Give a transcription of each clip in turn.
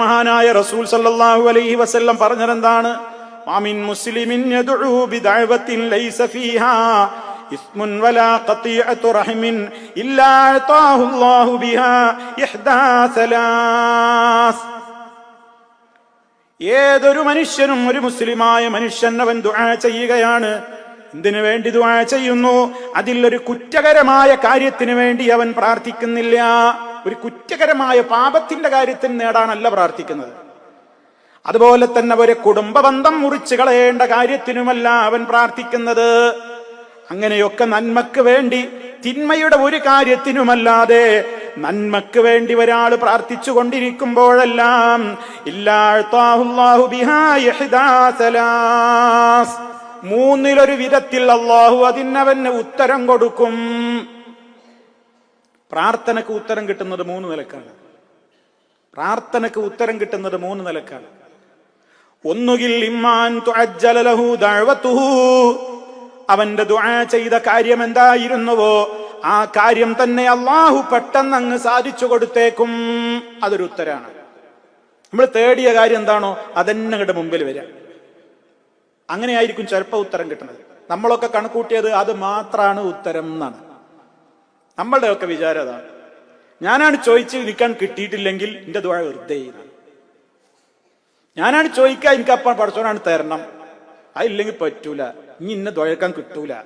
മഹാനായ റസൂൽ സല്ലല്ലാഹു അലൈഹി വസല്ലം പറഞ്ഞതെന്താണ്? മാമിൻ മുസ്ലിമിൻ യദ്ഉ ലൈസ ഫീഹാ ഇസ്മുൻ വലാ ഖതീഅതു ഇല്ലാ ബിഹാ സലാസ്. ഏതൊരു മനുഷ്യനും ഒരു മുസ്ലിമായ മനുഷ്യൻ അവൻ ദുആ ചെയ്യുകയാണ്. എന്തിനു വേണ്ടി ദുആ ചെയ്യുന്നു? അതിൽ ഒരു കുറ്റകരമായ കാര്യത്തിന് വേണ്ടി അവൻ പ്രാർത്ഥിക്കുന്നില്ല. ഒരു കുറ്റകരമായ പാപത്തിന്റെ കാര്യത്തിൽ നേടാനല്ല പ്രാർത്ഥിക്കുന്നത്. അതുപോലെ തന്നെ ഒരു കുടുംബ ബന്ധം മുറിച്ചു കളയേണ്ട കാര്യത്തിനുമല്ല അവൻ പ്രാർത്ഥിക്കുന്നത്. അങ്ങനെയൊക്കെ നന്മക്ക് വേണ്ടി തിന്മയുടെ ഒരു കാര്യത്തിനുമല്ലാതെ നന്മക്ക് വേണ്ടി ഒരാൾ പ്രാർത്ഥിച്ചു കൊണ്ടിരിക്കുമ്പോഴെല്ലാം മൂന്നിലൊരു വിധത്തിൽ അള്ളാഹു അതിനവന് ഉത്തരം കൊടുക്കും. പ്രാർത്ഥനക്ക് ഉത്തരം കിട്ടുന്നത് മൂന്ന് നിലക്കാണ്. പ്രാർത്ഥനക്ക് ഉത്തരം കിട്ടുന്നത് മൂന്ന് നിലക്കാണ്. ഒന്നുകിൽ ഇമ്മാൻ അവന്റെ ദുആ ചെയ്ത കാര്യം എന്തായിരുന്നുവോ ആ കാര്യം തന്നെ അള്ളാഹു പെട്ടെന്ന് അങ്ങ് സാധിച്ചു കൊടുത്തേക്കും. അതൊരു ഉത്തരാണ്. നമ്മൾ തേടിയ കാര്യം എന്താണോ അതന്നെ അങ്ങോട്ട് മുമ്പിൽ വരാം. അങ്ങനെയായിരിക്കും ചിലപ്പോൾ ഉത്തരം കിട്ടുന്നത്. നമ്മളൊക്കെ കണക്കൂട്ടിയത് അത് മാത്രമാണ് ഉത്തരം എന്നാണ്. നമ്മളുടെയൊക്കെ വിചാരം അതാണ് ഞാനാണ് ചോദിച്ച് നിൽക്കാൻ കിട്ടിയിട്ടില്ലെങ്കിൽ എന്റെ ദുഴ വെറുതെ ഞാനാണ് ചോദിക്കുക എനിക്ക് അപ്പം പഠിച്ചോനാണ് തരണം. അതില്ലെങ്കിൽ പറ്റൂല. ഇനി ഇന്നെ ദ്വഴക്കാൻ കിട്ടൂല.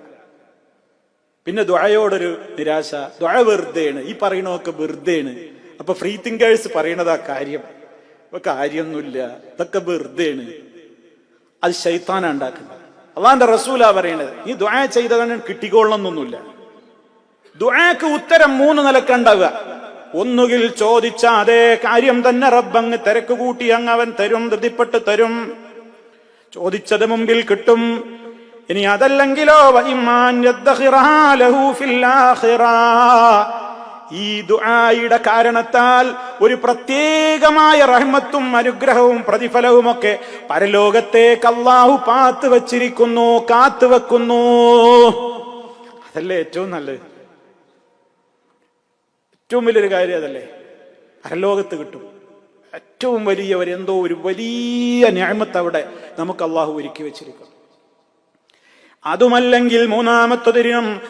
പിന്നെ ദ്വഴയോടൊരു നിരാശ. ദ്വഴ വെറുതെയാണ്. ഈ പറയണതൊക്കെ വെറുതെയാണ്. അപ്പൊ ഫ്രീ തിങ്കേഴ്സ് പറയണതാ കാര്യം. ഇപ്പൊ കാര്യമൊന്നുമില്ല. ഇതൊക്കെ വെറുതെയാണ്. അത് ശൈത്താനാ ഉണ്ടാക്കുന്നത്. അള്ളാന്റെ റസൂലാ പറയണത്. ഈ ദ്വാ ചെയ്തതാണ് കിട്ടിക്കൊള്ളണമെന്നൊന്നുമില്ല ദ്വാക്ക് ഉത്തരം മൂന്ന് നിലക്കുണ്ടാവുക. ഒന്നുകിൽ ചോദിച്ച അതേ കാര്യം തന്നെ റബ്ബങ്ങ് തിരക്ക് കൂട്ടി അങ്ങ് അവൻ തരും ധൃതിപ്പെട്ട് തരും. ചോദിച്ചത് മുമ്പിൽ കിട്ടും. ഇനി അതല്ലെങ്കിലോ. ഈ ദുആയുടെ കാരണത്താൽ ഒരു പ്രത്യേകമായ റഹ്മത്തും അനുഗ്രഹവും പ്രതിഫലവും ഒക്കെ പരലോകത്തേക്ക് അള്ളാഹു പാത്തു വച്ചിരിക്കുന്നു കാത്തു വെക്കുന്നു. അതല്ലേ ഏറ്റവും നല്ലത്. ഏറ്റവും വലിയൊരു കാര്യം അതല്ലേ? അരലോകത്ത് കിട്ടും. ഏറ്റവും വലിയ ഒരു എന്തോ ഒരു വലിയ ഞാമത്ത് അവിടെ നമുക്ക് അള്ളാഹു ഒരുക്കി വെച്ചിരിക്കും അതുമല്ലെങ്കിൽ മൂന്നാമത്തെ ദിനം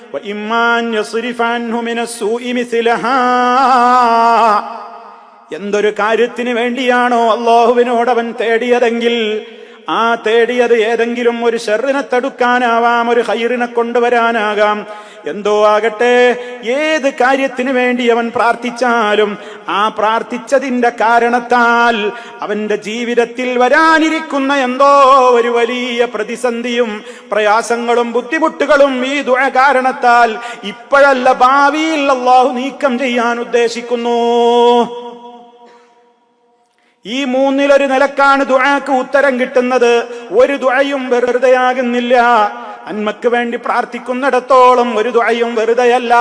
എന്തൊരു കാര്യത്തിന് വേണ്ടിയാണോ അള്ളാഹുവിനോടവൻ തേടിയതെങ്കിൽ ആ തേടിയത് ഏതെങ്കിലും ഒരു ഷെറിനെ തടുക്കാനാവാം ഒരു ഹൈറിനെ കൊണ്ടുവരാനാകാം. എന്തോ ആകട്ടെ ഏത് കാര്യത്തിന് വേണ്ടി അവൻ പ്രാർത്ഥിച്ചാലും ആ പ്രാർത്ഥിച്ചതിന്റെ കാരണത്താൽ അവന്റെ ജീവിതത്തിൽ വരാനിരിക്കുന്ന എന്തോ ഒരു വലിയ പ്രതിസന്ധിയും പ്രയാസങ്ങളും ബുദ്ധിമുട്ടുകളും ഈ ദുഴ കാരണത്താൽ ഇപ്പോഴല്ല ഭാവിയിൽ അള്ളാഹു നീക്കം ചെയ്യാൻ ഉദ്ദേശിക്കുന്നു. ഈ മൂന്നിലൊരു നിലക്കാണ് ദുആക്ക് ഉത്തരം കിട്ടുന്നത്. ഒരു ദുആയും വെറുതെയാകുന്നില്ല. നന്മക്ക് വേണ്ടി പ്രാർത്ഥിക്കുന്നിടത്തോളം ഒരു ദുആയും വെറുതെയല്ല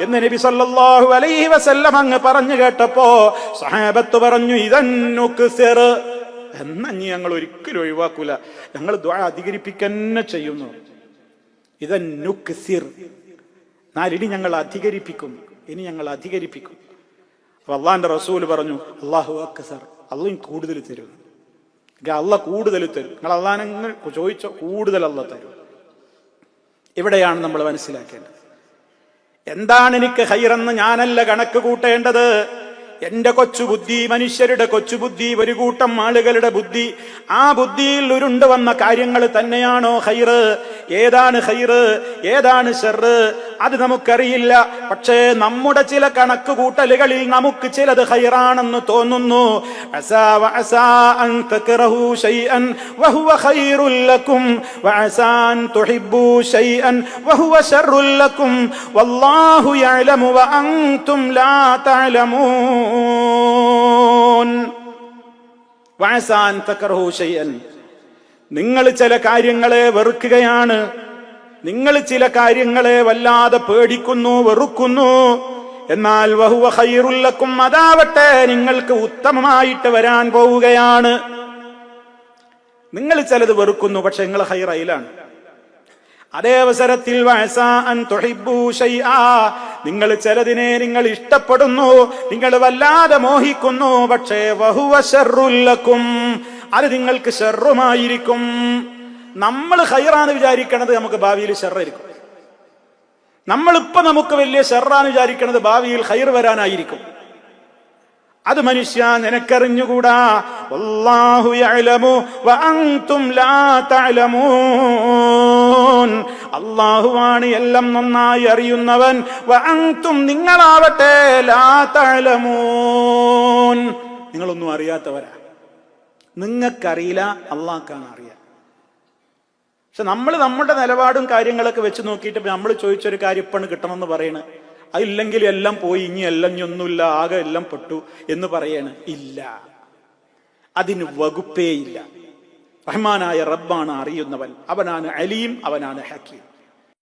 എന്ന് നബി സല്ലല്ലാഹു അലൈഹി വസല്ലം അങ്ങ് പറഞ്ഞു കേട്ടപ്പോ സഹാബത്ത് പറഞ്ഞു ഇതന്നുക്ക് എന്ന ഇനി ഞങ്ങൾ ഒരിക്കലും ഒഴിവാക്കൂല. ഞങ്ങൾ ദുആ അധികരിപ്പിക്കന്നെ ചെയ്യുന്നു. ഇതന്നുക്ക് സിർ നാലിനി ഞങ്ങൾ അധികരിപ്പിക്കും. ഇനി ഞങ്ങൾ അധികരിപ്പിക്കും. അപ്പൊ അള്ളാന്റെ റസൂൽ പറഞ്ഞു അള്ളാഹു അക്സർ. അള്ളയും കൂടുതൽ തരും. അള്ള കൂടുതൽ തരും. നിങ്ങൾ അള്ളാനങ്ങൾ ചോദിച്ചോ കൂടുതൽ അള്ള തരും. ഇവിടെയാണ് നമ്മൾ മനസ്സിലാക്കേണ്ടത്. എന്താണ് എനിക്ക് ഹൈറെന്ന് ഞാനല്ല കണക്ക് കൂട്ടേണ്ടത്? എന്റെ കൊച്ചുബുദ്ധി മനുഷ്യരുടെ കൊച്ചുബുദ്ധി ഒരു കൂട്ടം ആളുകളുടെ ബുദ്ധി. ആ ബുദ്ധിയിൽ ഉരുണ്ടു വന്ന കാര്യങ്ങൾ തന്നെയാണോ ഹൈറ്? ഏതാണ് ഹൈറ് ഏതാണ് ഷെറ് അത് നമുക്കറിയില്ല. പക്ഷേ നമ്മുടെ ചില കണക്ക് കൂട്ടലുകളിൽ നമുക്ക് ചിലത് ഹൈറാണെന്ന് തോന്നുന്നു. വല്ലാഹു യഅലമു ലാ വഅസാൻ നിങ്ങൾ ചില കാര്യങ്ങളെ വെറുക്കുകയാണ്. നിങ്ങൾ ചില കാര്യങ്ങളെ വല്ലാതെ പേടിക്കുന്നു വെറുക്കുന്നു. എന്നാൽ വഹുവ ഹൈറുല്ലക്കും അതാവട്ടെ നിങ്ങൾക്ക് ഉത്തമമായിട്ട് വരാൻ പോവുകയാണ്. നിങ്ങൾ ചിലത് വെറുക്കുന്നു പക്ഷെ നിങ്ങൾ ഹൈറയിലാണ് അതേ അവസരത്തിൽ. നിങ്ങൾ ചിലതിനെ നിങ്ങൾ ഇഷ്ടപ്പെടുന്നു നിങ്ങൾ വല്ലാതെ മോഹിക്കുന്നു പക്ഷേ വഹുവ ശർറുൽ ലക്കും. അത് നിങ്ങൾക്ക് ഷെറുമായിരിക്കും നമ്മൾ ഹൈറാണ് വിചാരിക്കണത് നമുക്ക് ഭാവിയിൽ ഷെറായിരിക്കും നമ്മളിപ്പോ നമുക്ക് വലിയ ഷെറാന്ന് വിചാരിക്കണത് ഭാവിയിൽ ഹൈർ വരാനായിരിക്കും. അത് മനുഷ്യ നിനക്കറിഞ്ഞുകൂടാ? അള്ളാഹുവാണ് എല്ലാം നന്നായി അറിയുന്നവൻ. നിങ്ങളാവട്ടെ ലാ തഅലമൂൻ. നിങ്ങളൊന്നും അറിയാത്തവരാ. നിങ്ങൾക്കറിയില്ല അള്ളാഹ്ക്കാണ് അറിയാം. പക്ഷെ നമ്മൾ നമ്മുടെ നിലപാടും കാര്യങ്ങളൊക്കെ വെച്ച് നോക്കിയിട്ട് നമ്മൾ ചോദിച്ചൊരു കാര്യം ഇപ്പാണ് കിട്ടണമെന്ന് പറയണ്. അതില്ലെങ്കിൽ എല്ലാം പോയി ഇനി എല്ലാം ഇനിയൊന്നുമില്ല ആകെ എല്ലാം പെട്ടു എന്ന് പറയണ്. ഇല്ല. അതിന് വകുപ്പേ ഇല്ല. റഹ്മാനായ റബ്ബാണ് അറിയുന്നവൻ. അവനാണ് അലീം അവനാണ് ഹക്കീം.